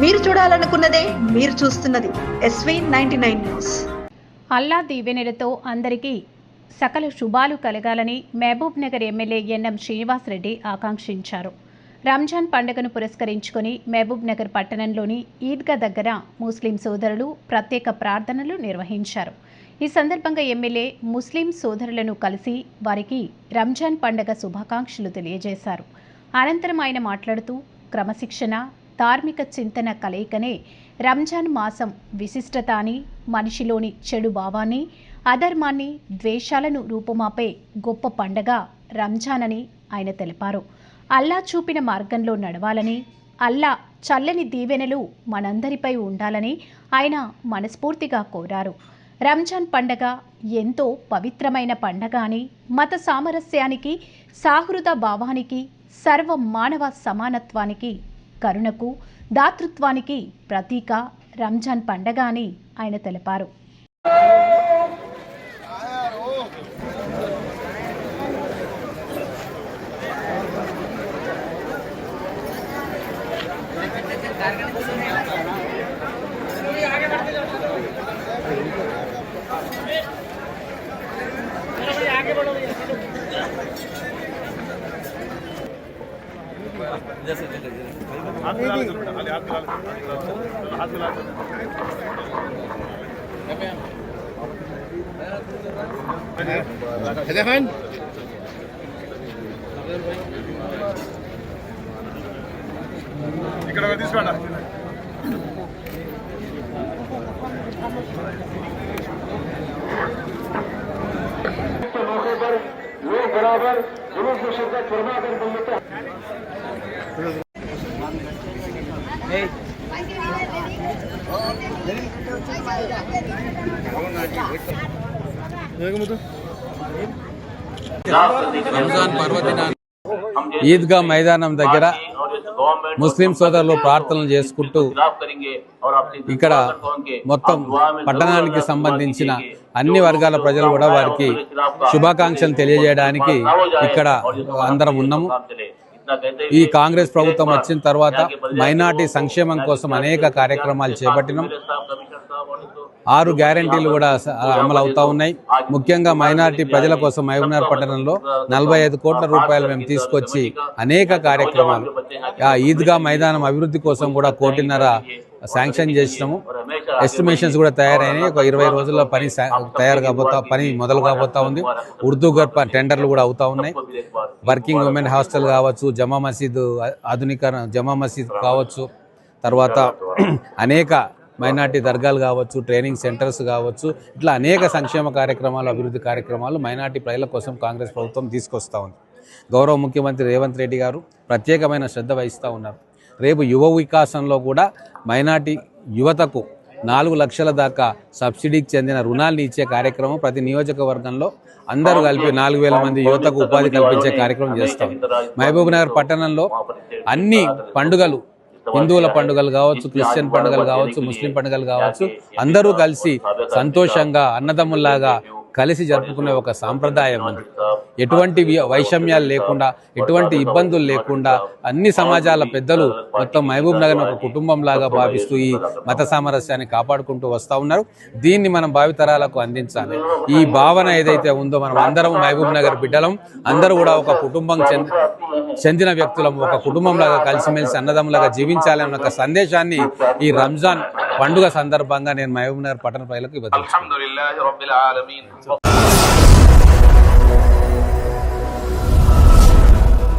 మీరు చూడాలనుకున్నదే మీరు చూస్తున్నది ఎస్వీ నైన్టీ నైన్ న్యూస్ అల్లా దీవెనలతో అందరికీ సకల శుభాలు కలగాలని మహబూబ్ నగర్ ఎమ్మెల్యే ఎన్ఎం శ్రీనివాసరెడ్డి ఆకాంక్షించారు. రంజాన్ పండుగను పురస్కరించుకొని మహబూబ్ నగర్ పట్టణంలోని ఈద్గా దగ్గర ముస్లిం సోదరులు ప్రత్యేక ప్రార్థనలు నిర్వహించారు. ఈ సందర్భంగా ఎమ్మెల్యే ముస్లిం సోదరులను కలిసి వారికి రంజాన్ పండుగ శుభాకాంక్షలు తెలియజేశారు. అనంతరం ఆయన మాట్లాడుతూ క్రమశిక్షణ ధార్మిక చింతన కలయికనే రంజాన్ మాసం విశిష్టత అని మనిషిలోని చెడు భావాన్ని అధర్మాన్ని ద్వేషాలను రూపుమాపే గొప్ప పండగ రంజాన్ అని ఆయన తెలిపారు. అల్లా చూపిన మార్గంలో నడవాలని అల్లా చల్లని దీవెనలు మనందరిపై ఉండాలని ఆయన మనస్ఫూర్తిగా కోరారు. రంజాన్ పండగ ఎంతో పవిత్రమైన పండగ అని మత సామరస్యానికి సాహృద భావానికి సర్వ మానవ సమానత్వానికి కరుణకు దాతృత్వానికి ప్రతీక రంజాన్ పండగ అని ఆయన తెలిపారు. هدفا ఇక్కడ తీసుకోండి के मौके पर लोग बराबर जुलूस में शिरकत फरमा कर मिलते రంజాన్ పర్వదినాన్ని ఈద్గా మైదానం దగ్గర ముస్లిం సోదరులు ప్రార్థనలు చేసుకుంటూ ఇక్కడ మొత్తం పట్టణానికి సంబంధించిన అన్ని వర్గాల ప్రజలు కూడా వారికి శుభాకాంక్షలు తెలియజేయడానికి ఇక్కడ అందరం ఉన్నాము. ఈ కాంగ్రెస్ ప్రభుత్వం వచ్చిన తర్వాత మైనార్టీ సంక్షేమం కోసం అనేక కార్యక్రమాలు చేపట్టినాం. ఆరు గ్యారంటీలు కూడా అమలు అవుతా ఉన్నాయి. ముఖ్యంగా మైనారిటీ ప్రజల కోసం మహబూబ్నగర్ పట్టణంలో నలభై ఐదు కోట్ల రూపాయలు మేము తీసుకొచ్చి అనేక కార్యక్రమాలు ఆ ఈద్గా మైదానం అభివృద్ధి కోసం కూడా కోటిన్నర శాంక్షన్ చేసినాము. ఎస్టిమేషన్స్ కూడా తయారైనాయి. ఒక ఇరవై రోజుల్లో పని తయారు కాబోతా పని మొదలు కాబోతా ఉంది. ఉర్దూ గర్భ టెండర్లు కూడా అవుతా ఉన్నాయి. వర్కింగ్ ఉమెన్ హాస్టల్ కావచ్చు జమా మసీద్ ఆధునీకరణ జమా మసీద్ కావచ్చు. తర్వాత అనేక మైనార్టీ దర్గాలు కావచ్చు ట్రైనింగ్ సెంటర్స్ కావచ్చు. ఇట్లా అనేక సంక్షేమ కార్యక్రమాలు అభివృద్ధి కార్యక్రమాలు మైనార్టీ ప్రజల కోసం కాంగ్రెస్ ప్రభుత్వం తీసుకొస్తూ ఉంది. గౌరవ ముఖ్యమంత్రి రేవంత్ రెడ్డి గారు ప్రత్యేకమైన శ్రద్ధ వహిస్తూ ఉన్నారు. రేపు యువ వికాసంలో కూడా మైనార్టీ యువతకు నాలుగు లక్షల దాకా సబ్సిడీకి చెందిన రుణాలను ఇచ్చే కార్యక్రమం ప్రతి నియోజకవర్గంలో అందరూ కలిపి నాలుగు వేల మంది యువతకు ఉపాధి కల్పించే కార్యక్రమం చేస్తాం. మహబూబ్ నగర్ పట్టణంలో అన్ని పండుగలు హిందువుల పండుగలు కావచ్చు క్రిస్టియన్ పండుగలు కావచ్చు ముస్లిం పండుగలు కావచ్చు అందరూ కలిసి సంతోషంగా అన్నదమ్ముల్లాగా కలిసి జరుపుకునే ఒక సాంప్రదాయం ఉంది ఎటువంటి వైషమ్యాలు లేకుండా ఎటువంటి ఇబ్బందులు లేకుండా అన్ని సమాజాల పెద్దలు మొత్తం మహబూబ్ నగర్ ఒక కుటుంబం లాగా భావిస్తూ ఈ మత సామరస్యాన్ని కాపాడుకుంటూ వస్తూ ఉన్నారు. దీన్ని మనం భావితరాలకు అందించాలి. ఈ భావన ఏదైతే ఉందో మనం అందరం మహబూబ్ నగర్ బిడ్డలం. అందరూ కూడా ఒక కుటుంబం చెందిన వ్యక్తులం. ఒక కుటుంబంలాగా కలిసిమెలిసి అన్నదమ్ములాగా అన్న ఒక సందేశాన్ని ఈ రంజాన్ పండుగ సందర్భంగా నేను మహబూబ్ నగర్ పట్టణ ప్రజలకు ఇవ్వదలుచుకున్నాను.